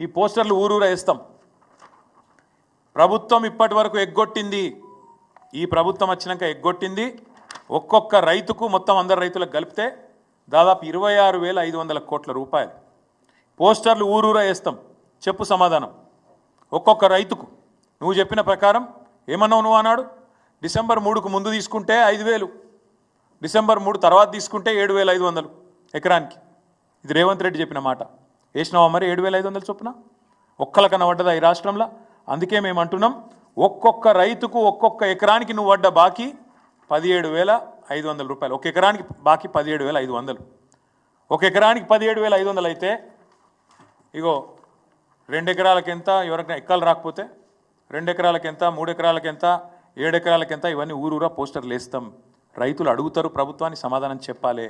ఈ పోస్టర్లు ఊరూరా వేస్తాం. ప్రభుత్వం ఇప్పటి వరకు ఎగ్గొట్టింది. ఈ ప్రభుత్వం వచ్చినాక ఎగ్గొట్టింది. ఒక్కొక్క రైతుకు మొత్తం అందరు రైతులకు కలిపితే దాదాపు ఇరవై ఆరు వేల ఐదు వందల కోట్ల రూపాయలు. పోస్టర్లు ఊరూరా వేస్తాం. చెప్పు సమాధానం. ఒక్కొక్క రైతుకు. నువ్వు చెప్పిన ప్రకారం ఏమన్నావు నువ్వు అన్నాడు డిసెంబర్ మూడుకు ముందు తీసుకుంటే ఐదు వేలు. డిసెంబర్ మూడు తర్వాత తీసుకుంటే ఏడు వేల ఐదు వందలు ఎకరానికి. ఇది రేవంత్ రెడ్డి చెప్పిన మాట. వేసినావా మరి ఏడు వేల ఐదు వందలు చొప్పున? ఒక్కలకన్నా కనబడ్డదా ఈ రాష్ట్రంలో? అందుకే మేము అంటున్నాం ఒక్కొక్క రైతుకు ఒక్కొక్క ఎకరానికి నువ్వు పడ్డ బాకీ పదిహేడు వేల ఐదు వందల రూపాయలు. ఒక ఎకరానికి బాకీ పదిహేడు వేల ఐదు వందలు. ఒక ఎకరానికి పదిహేడు వేల ఐదు వందలు అయితే ఇగో రెండు ఎకరాలకు ఎంత ఎవరికైనా ఎక్కలు రాకపోతే రెండు ఎకరాలకు ఎంత మూడు ఎకరాలకు ఎంత ఏడు ఎకరాలకు ఎంత ఇవన్నీ ఊరూరా పోస్టర్లు వేస్తాం. రైతులు అడుగుతారు ప్రభుత్వాన్ని సమాధానం చెప్పాలి.